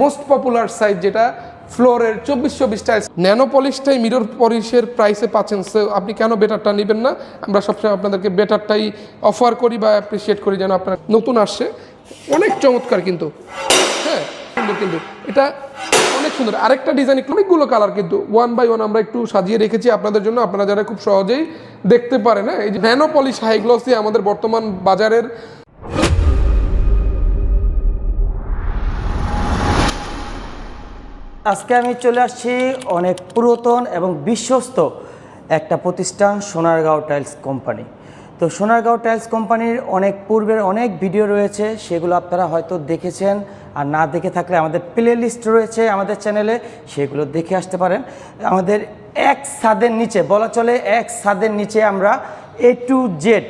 Most popular size যেটা ফ্লোরের চব্বিশ চব্বিশ টাইলস ন্যানো পলিশটাই মিরর পলিশের প্রাইসে পাচ্ছেন আপনি কেন বেটারটা নেবেন না? আমরা সবসময় আপনাদেরকে বেটারটাই অফার করি বা অ্যাপ্রিসিয়েট করি যেন আপনার নতুন আসছে। অনেক চমৎকার কিন্তু। হ্যাঁ সুন্দর কিন্তু। এটা অনেক সুন্দর। আরেকটা ডিজাইন অনেকগুলো কালার কিন্তু। ওয়ান বাই ওয়ান আমরা একটু সাজিয়ে রেখেছি আপনাদের জন্য। আপনারা যারা খুব সহজেই দেখতে পারেন হ্যাঁ এই যে ন্যানো পলিশ হাই গ্লসি আমাদের বর্তমান বাজারের আজকে আমি চলে আসছি অনেক পুরাতন এবং বিশ্বস্ত একটা প্রতিষ্ঠান সোনারগাঁও টাইলস কোম্পানি। তো সোনারগাঁও টাইলস কোম্পানির অনেক পূর্বের অনেক ভিডিও রয়েছে, সেগুলো আপনারা হয়তো দেখেছেন। আর না দেখে থাকলে আমাদের প্লে লিস্ট রয়েছে আমাদের চ্যানেলে সেগুলো দেখে আসতে পারেন। আমাদের এক ছাদের নিচে, বলা চলে এক ছাদের নিচে আমরা এ টু জেড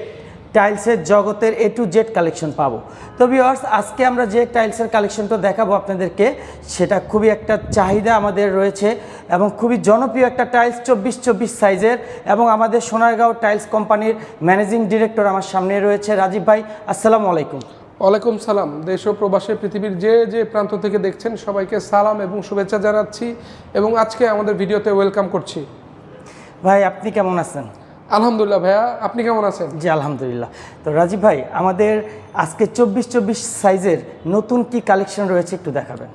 টাইলসের জগতের এ টু জেড কালেকশন পাবো। তো ভিওয়ার্স আজকে আমরা যে টাইলসের কালেকশনটা দেখাবো আপনাদেরকে সেটা খুবই একটা চাহিদা আমাদের রয়েছে এবং খুবই জনপ্রিয় একটা টাইলস চব্বিশ চব্বিশ সাইজের এবং আমাদের সোনারগাঁও টাইলস কোম্পানির ম্যানেজিং ডিরেক্টর আমার সামনে রয়েছে রাজীব ভাই। আসসালামু আলাইকুম। ওয়ালাইকুম সালাম। দেশ ও প্রবাসে পৃথিবীর যে যে প্রান্ত থেকে দেখছেন সবাইকে সালাম এবং শুভেচ্ছা জানাচ্ছি এবং আজকে আমাদের ভিডিওতে ওয়েলকাম করছি। ভাই আপনি কেমন আছেন? আলহামদুলিল্লাহ ভাইয়া আপনি কেমন আছেন? জি আলহামদুলিল্লাহ। তো রাজীব ভাই আমাদের আজকে চব্বিশ চব্বিশ সাইজের নতুন কি কালেকশন রয়েছে একটু দেখাবেন?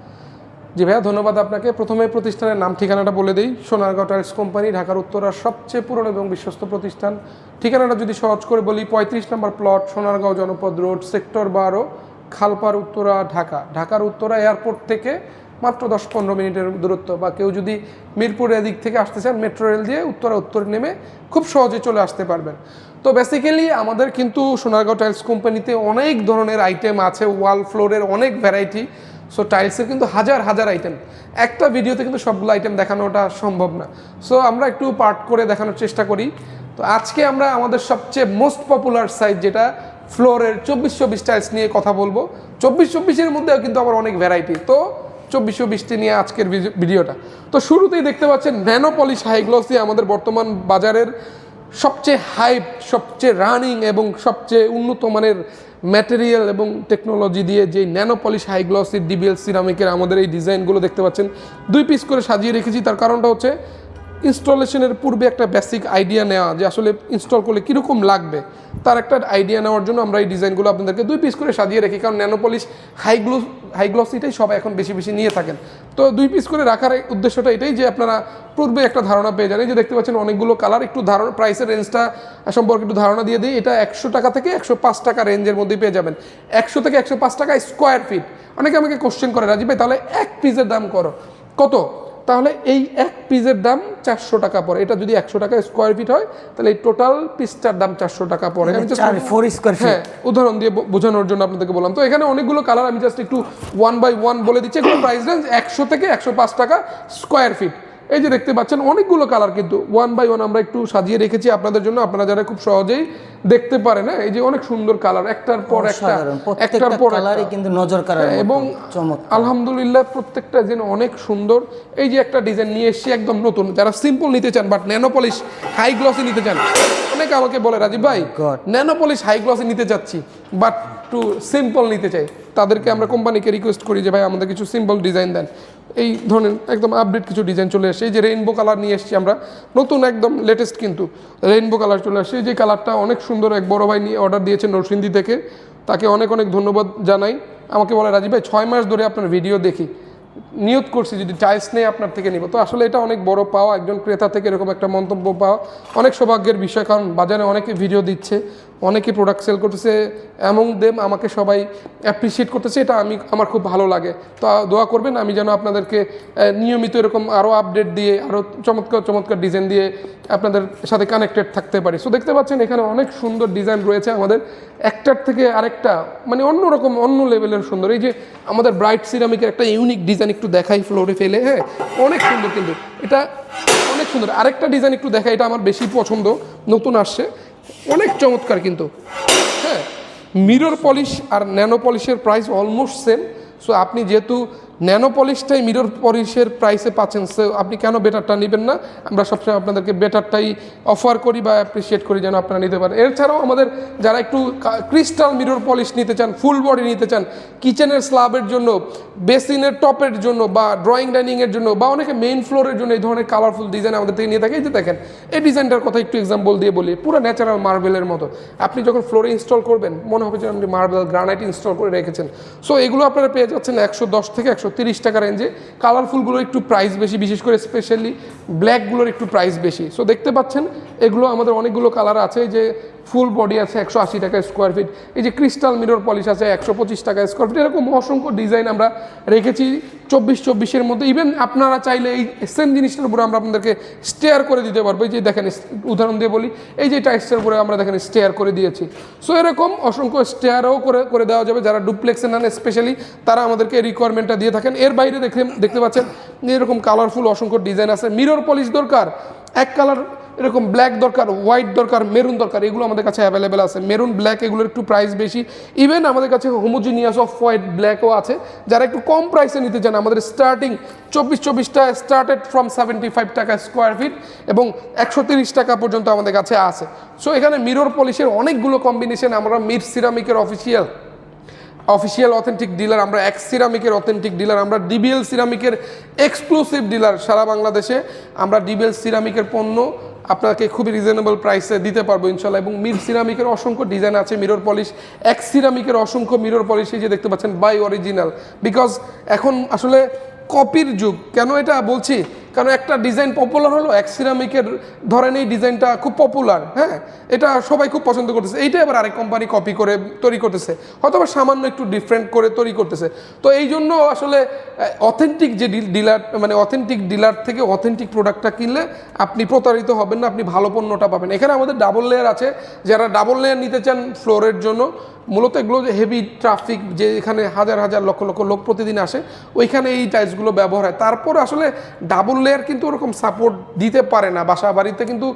জি ভাইয়া ধন্যবাদ আপনাকে। প্রথমে প্রতিষ্ঠানের নাম ঠিকানাটা বলে দিই। সোনারগাঁও টাইলস কোম্পানি ঢাকার উত্তরার সবচেয়ে পুরনো এবং বিশ্বস্ত প্রতিষ্ঠান। ঠিকানাটা যদি সহজ করে বলি পঁয়ত্রিশ নম্বর প্লট সোনারগাঁও জনপদ রোড সেক্টর বারো খালপার উত্তরা ঢাকা। ঢাকার উত্তরা এয়ারপোর্ট থেকে মাত্র দশ পনেরো মিনিটের দূরত্ব। বা কেউ যদি মিরপুরের দিক থেকে আসতে চান, মেট্রো রেল দিয়ে উত্তরা উত্তর নেমে খুব সহজে চলে আসতে পারবেন। তো বেসিক্যালি আমাদের কিন্তু সোনারগাঁও টাইলস কোম্পানিতে অনেক ধরনের আইটেম আছে ওয়াল ফ্লোরের অনেক ভ্যারাইটি সো টাইলসের কিন্তু হাজার হাজার আইটেম একটা ভিডিওতে কিন্তু সবগুলো আইটেম দেখানোটা সম্ভব না। সো আমরা একটু পার্ট করে দেখানোর চেষ্টা করি। তো আজকে আমরা আমাদের সবচেয়ে মোস্ট পপুলার সাইজ যেটা ফ্লোরের চব্বিশ চব্বিশ টাইলস নিয়ে কথা বলব। চব্বিশ, চব্বিশের মধ্যেও কিন্তু আবার অনেক ভ্যারাইটি তো চব্বিশ বৃষ্টি নিয়ে আজকের ভিডিও- ভিডিওটা। তো শুরুতেই দেখতে পাচ্ছেন ন্যানো পলিশ হাই গ্লসি আমাদের বর্তমান বাজারের সবচেয়ে হাইপ, সবচেয়ে রানিং এবং সবচেয়ে উন্নত মানের ম্যাটেরিয়াল এবং টেকনোলজি দিয়ে যে nano polish high glossy DBL সিরামিকের আমাদের এই ডিজাইনগুলো দেখতে পাচ্ছেন। দুই পিস করে সাজিয়ে রেখেছি, তার কারণটা হচ্ছে ইনস্টলেশনের পূর্বে একটা বেসিক আইডিয়া নেওয়া, যে আসলে ইনস্টল করলে কীরকম লাগবে, তার একটা আইডিয়া নেওয়ার জন্য আমরা এই ডিজাইনগুলো আপনাদেরকে দুই পিস করে সাজিয়ে রাখি। কারণ ন্যানোপলিশ হাইগ্লো হাইগ্লসিটাই সবাই এখন বেশি বেশি নিয়ে থাকেন। তো দুই পিস করে রাখার উদ্দেশ্যটা এটাই যে আপনারা পূর্বে একটা ধারণা পেয়ে যান। এই যে দেখতে পাচ্ছেন অনেকগুলো কালার একটু ধারণা প্রাইসের রেঞ্জটা সম্পর্কে একটু ধারণা দিয়ে দিই। এটা একশো টাকা থেকে একশো পাঁচ টাকা রেঞ্জের মধ্যেই পেয়ে যাবেন। একশো থেকে একশো পাঁচ টাকা স্কোয়ার ফিট অনেকে আমাকে কোশ্চেন করে, রাজীব ভাই, তাহলে এক পিসের দাম করো। কত? তাহলে এই এক পিসের দাম চারশো টাকা পড়ে। এটা যদি একশো টাকা স্কোয়ার ফিট হয় তাহলে এই টোটাল পিসটার দাম চারশো টাকা পড়ে। হ্যাঁ উদাহরণ দিয়ে বোঝানোর জন্য আপনাদেরকে বললাম। তো এখানে অনেকগুলো কালার আমি জাস্ট একটু ওয়ান বাই ওয়ান বলে দিচ্ছি। এগুলো প্রাইস রেঞ্জ একশো থেকে একশো পাঁচ টাকা স্কোয়ার ফিট এই যে দেখতে পাচ্ছেন অনেকগুলো কালার কিন্তু ওয়ান বাই ওয়ান আমরা একটু সাজিয়ে রেখেছি আপনাদের জন্য। আপনারা যারা খুব সহজেই দেখতে পারেন হ্যাঁ এই যে অনেক সুন্দর কালার একটার পর একটা একটার পর কালারই কিন্তু নজর হ্যাঁ, এবং আলহামদুলিল্লাহ প্রত্যেকটা যেন অনেক সুন্দর। এই যে একটা ডিজাইন নিয়ে এসেছি একদম নতুন। যারা সিম্পল নিতে চান but nano polish high glossy নিতে চান অনেকে আমাকে বলে রাজীব ভাই. ন্যানো পলিশ হাই গ্লসি নিতে চাচ্ছি বাট টু সিম্পল নিতে চাই। তাদেরকে আমরা কোম্পানিকে রিকোয়েস্ট করি যে, ভাই, আমাদের কিছু সিম্পল ডিজাইন দেন। এই ধরনের একদম আপডেট কিছু ডিজাইন চলে এসেছে এই যে রেইনবো কালার নিয়ে এসেছি আমরা, নতুন একদম লেটেস্ট কিন্তু রেইনবো কালার চলে আসছে যে কালারটা অনেক সুন্দর এক বড় ভাই নিয়ে অর্ডার দিয়েছে নরসিংদী থেকে। তাকে অনেক অনেক ধন্যবাদ জানাই। আমাকে বলে, রাজীব ভাই, ছয় মাস ধরে আপনার ভিডিও দেখি। নিয়ত করছি যদি টাইলস নেই আপনার থেকে নিব। তো আসলে এটা অনেক বড় পাওয়া, একজন ক্রেতা থেকে এরকম একটা মন্তব্য পাওয়া অনেক সৌভাগ্যের বিষয়। কারণ বাজারে অনেকে ভিডিও দিচ্ছে। অনেকে প্রোডাক্ট সেল করতেছে এমন দেম আমাকে সবাই অ্যাপ্রিসিয়েট করতেছে, এটা আমি, আমার খুব ভালো লাগে। তো দোয়া করবেন, আমি যেন আপনাদেরকে নিয়মিত এরকম আরও আপডেট দিয়ে আরও চমৎকার চমৎকার ডিজাইন দিয়ে আপনাদের সাথে কানেক্টেড থাকতে পারি। সো দেখতে পাচ্ছেন, এখানে অনেক সুন্দর ডিজাইন রয়েছে আমাদের। একটার থেকে আরেকটা মানে অন্যরকম, অন্য লেভেলের সুন্দর। এই যে আমাদের ব্রাইট সিরামিকের একটা ইউনিক ডিজাইন একটু দেখাই ফ্লোরে ফেলে হ্যাঁ? অনেক সুন্দর কিন্তু, এটা অনেক সুন্দর। আরেকটা ডিজাইন একটু দেখাই, এটা আমার বেশি পছন্দ, নতুন আসছে। অনেক চমৎকার কিন্তু। হ্যাঁ মিরর পলিশ আর ন্যানো পলিশের প্রাইস অলমোস্ট সেম সো আপনি যেহেতু ন্যানো পলিশটাই মিরর পলিশের প্রাইসে পাচ্ছেন। সো আপনি কেন বেটারটা নেবেন না? আমরা সবসময় আপনাদেরকে বেটারটাই অফার করি বা অ্যাপ্রিসিয়েট করি যেন আপনারা নিতে পারেন। এছাড়াও আমাদের যারা একটু ক্রিস্টাল মিরর পলিশ নিতে চান ফুল বডি নিতে চান কিচেনের স্ল্যাবের জন্য বেসিনের টপের জন্য বা ড্রয়িং ডাইনিংয়ের জন্য বা অনেকে মেইন ফ্লোরের জন্য এই ধরনের কালারফুল ডিজাইন আমাদের থেকে নিয়ে থাকে। এই যে দেখেন, এই ডিজাইনটার কথা একটু এক্সাম্পল দিয়ে বলি। পুরো ন্যাচারাল মার্বেলের মতো। আপনি যখন ফ্লোরে ইনস্টল করবেন, মনে হবে যে আপনি মার্বেল গ্রানাইট ইনস্টল করে রেখেছেন। সো এগুলো আপনারা পেয়ে যাচ্ছেন একশো দশ থেকে একশো তিরিশ টাকা রেঞ্জে কালারফুলগুলোর একটু প্রাইস বেশি, বিশেষ করে স্পেশালি ব্ল্যাকগুলোর একটু প্রাইস বেশি। সো দেখতে পাচ্ছেন, এগুলো আমাদের অনেকগুলো কালার আছে। যে ফুল বডি আছে একশো আশি টাকা স্কোয়ার ফিট। এই যে ক্রিস্টাল মিরর পলিশ আছে একশো পঁচিশ টাকা স্কোয়ার ফিট। এরকম অসংখ্য ডিজাইন আমরা রেখেছি চব্বিশ চব্বিশের মধ্যে। ইভেন আপনারা চাইলে এই সেম জিনিসটার উপরে আমরা আপনাদেরকে স্টেয়ার করে দিতে পারব। এই যে দেখেন, উদাহরণ দিয়ে বলি, এই যে টাইসটার উপরে আমরা দেখেন স্টেয়ার করে দিয়েছি। সো এরকম অসংখ্য স্টেয়ারও করে করে দেওয়া যাবে। যারা ডুপ্লেক্সে নেন স্পেশালি তারা আমাদেরকে রিকোয়ারমেন্টটা দিয়ে থাকেন। এর বাইরে দেখে দেখতে পাচ্ছেন, এরকম কালারফুল অসংখ্য ডিজাইন আছে। মিরর পলিশ দরকার। এক কালার এরকম ব্ল্যাক দরকার হোয়াইট দরকার মেরুন দরকার, এগুলো আমাদের কাছে অ্যাভেলেবেল আছে। মেরুন ব্ল্যাক এগুলোর একটু প্রাইস বেশি। ইভেন আমাদের কাছে হোমোজিনিয়াস অফ হোয়াইট ব্ল্যাকও আছে। যারা একটু কম প্রাইসে নিতে চান, আমাদের স্টার্টিং চব্বিশ চব্বিশটা স্টার্টেড ফ্রম সেভেন্টি ফাইভ টাকা স্কোয়ার ফিট এবং একশো তিরিশ টাকা পর্যন্ত আমাদের কাছে আছে। সো এখানে মিরর পলিশের অনেকগুলো কম্বিনেশন আমরা মির সিরামিকের অফিসিয়াল অফিসিয়াল অথেন্টিক ডিলার, আমরা এক্স সিরামিকের অথেন্টিক ডিলার, আমরা ডিবিএল সিরামিকের এক্সক্লুসিভ ডিলার সারা বাংলাদেশে। আমরা ডিবিএল সিরামিকের পণ্য আপনাকে খুবই রিজনেবল প্রাইসে দিতে পারব ইনশাল্লাহ এবং মির সিরামিকের অসংখ্য ডিজাইন আছে, মিরর পলিশ এক সিরামিকের অসংখ্য মিরর পলিশ এই যে দেখতে পাচ্ছেন বাই অরিজিনাল বিকজ এখন আসলে কপির যুগ। কেন এটা বলছি? কারণ একটা ডিজাইন পপুলার হলো, এক সিরামিকের ধরেন এই ডিজাইনটা খুব পপুলার হ্যাঁ? এটা সবাই খুব পছন্দ করতেছে। এইটা এবার আরেক কোম্পানি কপি করে তৈরি করতেছে। হয়তো সামান্য একটু ডিফারেন্ট করে তৈরি করতেছে। তো এই জন্য আসলে অথেন্টিক যে ডিলার মানে অথেন্টিক ডিলার থেকে অথেন্টিক প্রোডাক্টটা কিনলে আপনি প্রতারিত হবেন না, আপনি ভালো পণ্যটা পাবেন। এখানে আমাদের ডাবল লেয়ার আছে। যারা ডাবল লেয়ার নিতে চান ফ্লোরের জন্য, মূলত এগুলো যে হেভি ট্রাফিক যে এখানে হাজার হাজার লক্ষ লক্ষ লোক প্রতিদিন আসে, ওইখানে এই টাইলসগুলো ব্যবহার হয়। তারপর আসলে ডাবল লেয়ার কিন্তু ওরকম সাপোর্ট দিতে পারে না। বাসা বাড়িতে কিন্তু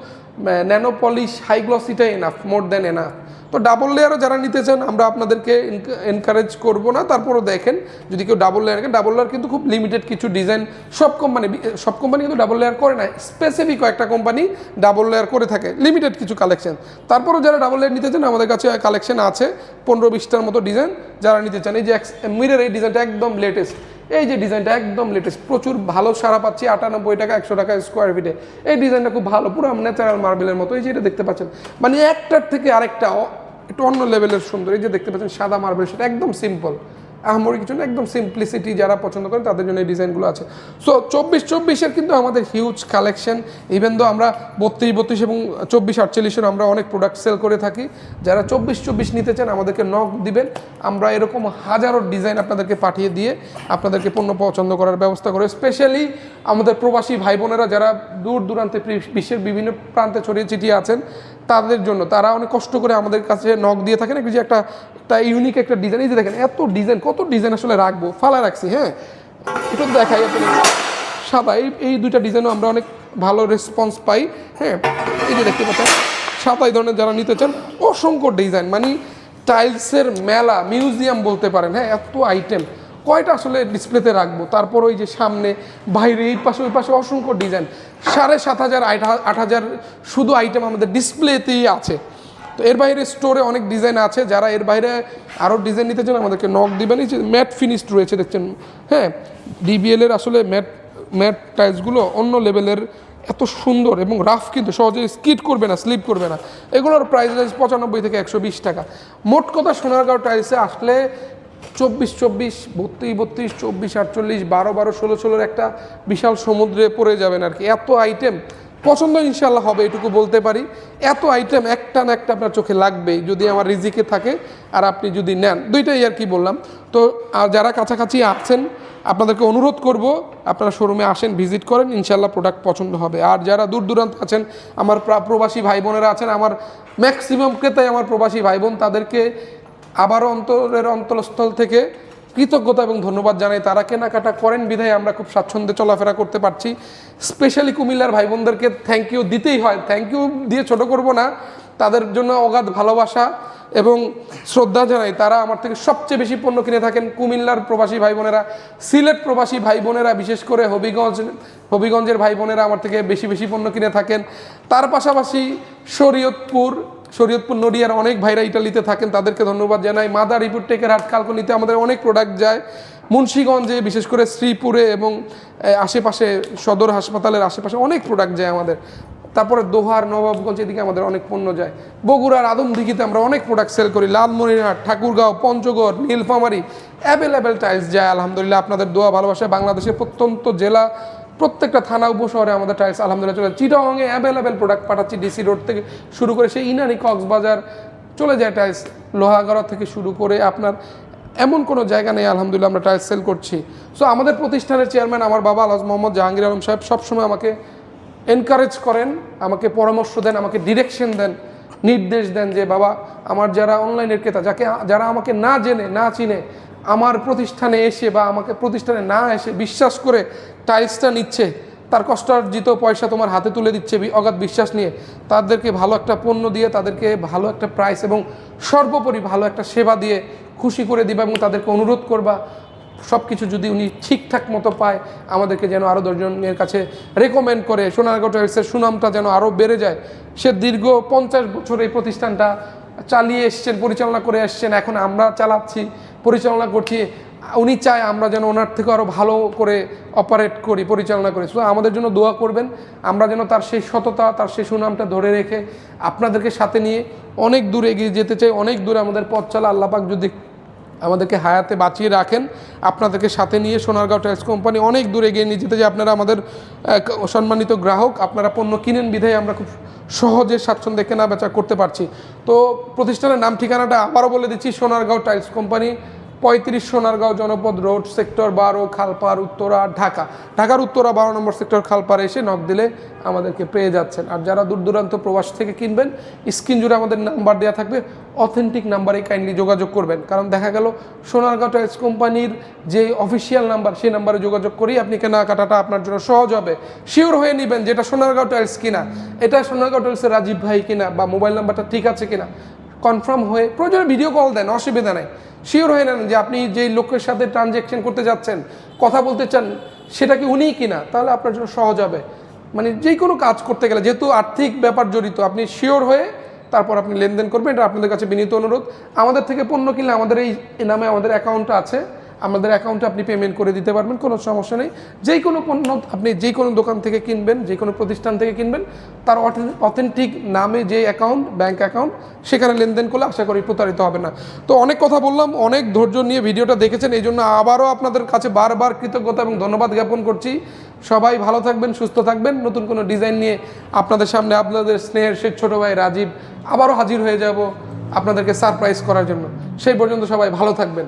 ন্যানো পলিশ হাই গ্লসিটাই এনাফ মোর দেন এনাফ তো ডাবল লেয়ারও যারা নিতে চান, আমরা আপনাদেরকে এনকারেজ করব না। তারপরও দেখেন, যদি কেউ ডাবল লেয়ার ডাবল লেয়ার কিন্তু খুব লিমিটেড কিছু ডিজাইন সব কোম্পানি সব কোম্পানি কিন্তু ডাবল লেয়ার করে না। স্পেসিফিক কয়েকটা কোম্পানি ডাবল লেয়ার করে থাকে লিমিটেড কিছু কালেকশন তারপরও যারা ডাবল লেয়ার নিতে চান, আমাদের কাছে কালেকশন আছে, পনেরো বিশটার মতো ডিজাইন যারা নিতে চান। এই যে মিরের এই ডিজাইনটা একদম লেটেস্ট এই যে ডিজাইনটা একদম লেটেস্ট প্রচুর ভালো সারা পাচ্ছি, আটানব্বই টাকা, একশো টাকা স্কোয়ার ফিটে এই ডিজাইনটা খুব ভালো, পুরো ন্যাচারাল মার্বেলের মতো। এই যে এটা দেখতে পাচ্ছেন মানে একটার থেকে আরেকটা একটু অন্য লেভেলের সুন্দর। এই যে দেখতে পাচ্ছেন, সাদা মার্বেল সেটা একদম সিম্পল আহামরি কিছু না একদম সিম্পলিসিটি যারা পছন্দ করেন তাদের জন্য এই ডিজাইনগুলো আছে। সো চব্বিশ চব্বিশের কিন্তু আমাদের হিউজ কালেকশন ইভেন দো আমরা বত্রিশ বত্রিশ এবং চব্বিশ আটচল্লিশের আমরা অনেক প্রোডাক্ট সেল করে থাকি, যারা চব্বিশ চব্বিশ নিতে চান আমাদেরকে নক দিবেন। আমরা এরকম হাজারো ডিজাইন আপনাদেরকে পাঠিয়ে দিয়ে আপনাদেরকে পণ্য পছন্দ করার ব্যবস্থা করে স্পেশালি আমাদের প্রবাসী ভাই বোনেরা যারা দূর দূরান্তে বিশ্বের বিভিন্ন প্রান্তে ছড়িয়ে ছিটিয়ে আছেন তাদের জন্য। তারা অনেক কষ্ট করে আমাদের কাছে নখ দিয়ে থাকেন যে একটা একটা ইউনিক একটা ডিজাইন এই যে দেখেন, এত ডিজাইন কত ডিজাইন আসলে রাখব? ফালা রাখছি হ্যাঁ? এটা দেখাই আপনাদের। সাদা, এই এই দুইটা ডিজাইনও আমরা অনেক ভালো রেসপন্স পাই হ্যাঁ? এই যে দেখতে পাচ্ছেন, সাদা এই ধরনের যারা নিতে চান, অসংখ্য ডিজাইন মানে টাইলসের মেলা মিউজিয়াম বলতে পারেন হ্যাঁ? এত আইটেম কয়টা আসলে ডিসপ্লেতে রাখব? তারপর ওই যে সামনে, বাইরে, এই পাশে, ওই পাশে অসংখ্য ডিজাইন। সাড়ে সাত হাজার, আট হাজার শুধু আইটেম আমাদের ডিসপ্লেতেই আছে। তো এর বাইরে স্টোরে অনেক ডিজাইন আছে। যারা এর বাইরে আরও ডিজাইন নিতে চান, আমাদেরকে নক দিবেন। এই যে ম্যাট ফিনিশড রয়েছে, দেখছেন? হ্যাঁ ডিবিএল এর আসলে ম্যাট ম্যাট টাইলসগুলো অন্য লেভেলের এত সুন্দর এবং রাফ কিন্তু সহজে স্কিট করবে না স্লিপ করবে না। এগুলোর প্রাইস রেঞ্জ পঁচানব্বই থেকে একশো বিশ টাকা। মোট কথা সোনারগাঁও টাইলসে আসলে চব্বিশ চব্বিশ, বত্রিশ বত্রিশ, চব্বিশ, আটচল্লিশ, বারো বারো, ষোলো, ষোলোর একটা বিশাল সমুদ্রে পড়ে যাবেন আর কি। এত আইটেম পছন্দ ইনশাল্লাহ হবে, এটুকু বলতে পারি। এত আইটেম একটা না একটা আপনার চোখে লাগবেই, যদি আমার রিজিকে থাকে আর আপনি যদি নেন। দুইটাই আর কি বললাম। তো যারা কাছাকাছি আছেন, আপনাদেরকে অনুরোধ করব, আপনারা শোরুমে আসেন, ভিজিট করেন ইনশাল্লাহ প্রোডাক্ট পছন্দ হবে। আর যারা দূর দূরান্ত আছেন, আমার প্রা- প্রবাসী ভাই বোনেরা আছেন, আমার ম্যাক্সিমাম ক্রেতাই আমার প্রবাসী ভাই বোন, তাদেরকে আবারও অন্তরের অন্তরস্থল থেকে কৃতজ্ঞতা এবং ধন্যবাদ জানাই। তারা কেনাকাটা করেন, বিধায় আমরা খুব স্বাচ্ছন্দ্যে চলাফেরা করতে পারছি। স্পেশালি কুমিল্লার ভাই বোনদেরকে থ্যাংক ইউ দিতেই হয়। থ্যাংক ইউ দিয়ে ছোট করব না। তাদের জন্য অগাধ ভালোবাসা এবং শ্রদ্ধা জানাই। তারা আমার থেকে সবচেয়ে বেশি পণ্য কিনে থাকেন কুমিল্লার প্রবাসী ভাই বোনেরা সিলেট প্রবাসী ভাই বোনেরা বিশেষ করে হবিগঞ্জ, হবিগঞ্জের ভাই বোনেরা আমার থেকে বেশি বেশি পণ্য কিনে থাকেন। তার পাশাপাশি শরীয়তপুর শরীয়তপুর নডিয়ার অনেক ভাইরা ইটালিতে থাকেন, তাদেরকে ধন্যবাদ জানাই। মাদারীপুর টেকের হাট কালকনিতে আমাদের অনেক প্রোডাক্ট যায়। মুন্সীগঞ্জে বিশেষ করে শ্রীপুরে এবং আশেপাশে সদর হাসপাতালের আশেপাশে অনেক প্রোডাক্ট যায় আমাদের। তারপরে দোহার, নবাবগঞ্জ, এদিকে আমাদের অনেক পণ্য যায়। বগুড়ার আদমদিঘিতে আমরা অনেক প্রোডাক্ট সেল করি। লালমনিরহাট, ঠাকুরগাঁও, পঞ্চগড়, নীলফামারী অ্যাভেলেবেল টাইলস যায়, আলহামদুলিল্লাহ। আপনাদের দোয়া, ভালোবাসায় বাংলাদেশের প্রত্যন্ত জেলা প্রত্যেকটা থানা উপশহরে আমাদের টাইলস আলহামদুলিল্লাহ, চলে চিটাংয়ে অ্যাভেলেবেল প্রোডাক্ট পাঠাচ্ছি ডিসি রোড থেকে শুরু করে সেই ইনানি কক্সবাজার চলে যায় টাইলস লোহাগড়া থেকে শুরু করে আপনার এমন কোনো জায়গা নেই, আলহামদুলিল্লাহ, আমরা টাইলস সেল করছি। সো আমাদের প্রতিষ্ঠানের চেয়ারম্যান আমার বাবা আলহাজ মোহাম্মদ জাহাঙ্গীর আলম সাহেব সবসময় আমাকে এনকারেজ করেন, আমাকে পরামর্শ দেন, আমাকে ডিরেকশন দেন, নির্দেশ দেন যে, বাবা, আমার যারা অনলাইনের ক্রেতা, যাকে, যারা আমাকে না জেনে, না চিনে আমার প্রতিষ্ঠানে এসে বা আমাকে প্রতিষ্ঠানে না এসে বিশ্বাস করে টাইলসটা নিচ্ছে, তার কষ্টার্জিত পয়সা তোমার হাতে তুলে দিচ্ছে অগাধ বিশ্বাস নিয়ে, তাদেরকে ভালো একটা পণ্য দিয়ে, তাদেরকে ভালো একটা প্রাইস এবং সর্বোপরি ভালো একটা সেবা দিয়ে খুশি করে দিবা এবং তাদেরকে অনুরোধ করবা সব কিছু যদি উনি ঠিকঠাক মতো পায়, আমাদেরকে যেন আরও দশজনের কাছে রেকমেন্ড করে, সোনারগাঁও টাইলসের সুনামটা যেন আরও বেড়ে যায়। সে দীর্ঘ পঞ্চাশ বছর এই প্রতিষ্ঠানটা চালিয়ে এসছেন, পরিচালনা করে এসছেন, এখন আমরা চালাচ্ছি। পরিচালনা করছি। উনি চায় আমরা যেন ওনার থেকে আরও ভালো করে অপারেট করি, পরিচালনা করি। সো আমাদের জন্য দোয়া করবেন। আমরা যেন তার সেই সততা, তার সেই সুনামটা ধরে রেখে আপনাদেরকে সাথে নিয়ে অনেক দূরে এগিয়ে যেতে চাই, অনেক দূরে আমাদের পথ চলা। আল্লাপাক যদি আমাদেরকে হায়াতে বাঁচিয়ে রাখেন, আপনাদেরকে সাথে নিয়ে সোনারগাঁও টাইলস কোম্পানি অনেক দূরে এগিয়ে নিয়ে যেতে যে আপনারা আমাদের সম্মানিত গ্রাহক, আপনারা পণ্য কিনেন, বিধায় আমরা খুব সহজে স্বাচ্ছন্দ্যে কেনা বেচা করতে পারছি। তো প্রতিষ্ঠানের নাম ঠিকানাটা আবারও বলে দিচ্ছি, সোনারগাঁও টাইলস কোম্পানি পঁয়ত্রিশ সোনারগাঁও জনপদ রোড সেক্টর বারো খালপার উত্তরা, ঢাকা। ঢাকার উত্তরা বারো নম্বর সেক্টর খালপার এসে নক দিলে আমাদেরকে পেয়ে যাচ্ছেন। আর যারা দূর দূরান্ত প্রবাস থেকে কিনবেন, স্ক্রিন জুড়ে আমাদের নাম্বার দেওয়া থাকবে। অথেন্টিক নাম্বারে কাইন্ডলি যোগাযোগ করবেন। কারণ দেখা গেল, সোনারগাঁও টাইলস কোম্পানির যে অফিসিয়াল নাম্বার, সেই নাম্বারে যোগাযোগ করেই আপনি কেনাকাটাটা আপনার জন্য সহজ হবে। শিওর হয়ে নেবেন যেটা সোনারগাঁও টাইলস কিনা। এটা সোনারগাঁও টাইলসের রাজীব ভাই কিনা বা মোবাইল নাম্বারটা ঠিক আছে কিনা। কনফার্ম হয়ে প্রয়োজনে ভিডিও কল দেন, অসুবিধা নেই। শিওর হয়ে নেন যে আপনি যেই লোকের সাথে ট্রানজ্যাকশন করতে যাচ্ছেন, কথা বলতে চান, সেটা কি উনিই কিনা, তাহলে আপনার জন্য সহজ হবে। মানে যে কোনো কাজ করতে গেলে, যেহেতু আর্থিক ব্যাপার জড়িত, আপনি শিওর হয়ে তারপর আপনি লেনদেন করবেন, এটা আপনাদের কাছে বিনীত অনুরোধ। আমাদের থেকে পণ্য কিনলে আমাদের এই নামে আমাদের অ্যাকাউন্ট আছে। আমাদের অ্যাকাউন্টে আপনি পেমেন্ট করে দিতে পারবেন, কোনো সমস্যা নেই। যেই কোনো পণ্য আপনি যে কোনো দোকান থেকে কিনবেন যে কোনো প্রতিষ্ঠান থেকে কিনবেন, তার অথেন্টিক নামে যে অ্যাকাউন্ট ব্যাংক অ্যাকাউন্ট সেখানে লেনদেন করলে আশা করি প্রতারিত হবে না। তো অনেক কথা বললাম, অনেক ধৈর্য নিয়ে ভিডিওটা দেখেছেন, এই জন্য আবারও আপনাদের কাছে বারবার কৃতজ্ঞতা এবং ধন্যবাদ জ্ঞাপন করছি। সবাই ভালো থাকবেন, সুস্থ থাকবেন। নতুন কোনো ডিজাইন নিয়ে আপনাদের সামনে আপনাদের স্নেহের সে ছোটো ভাই রাজীব আবারও হাজির হয়ে যাব আপনাদেরকে সারপ্রাইজ করার জন্য। সেই পর্যন্ত সবাই ভালো থাকবেন।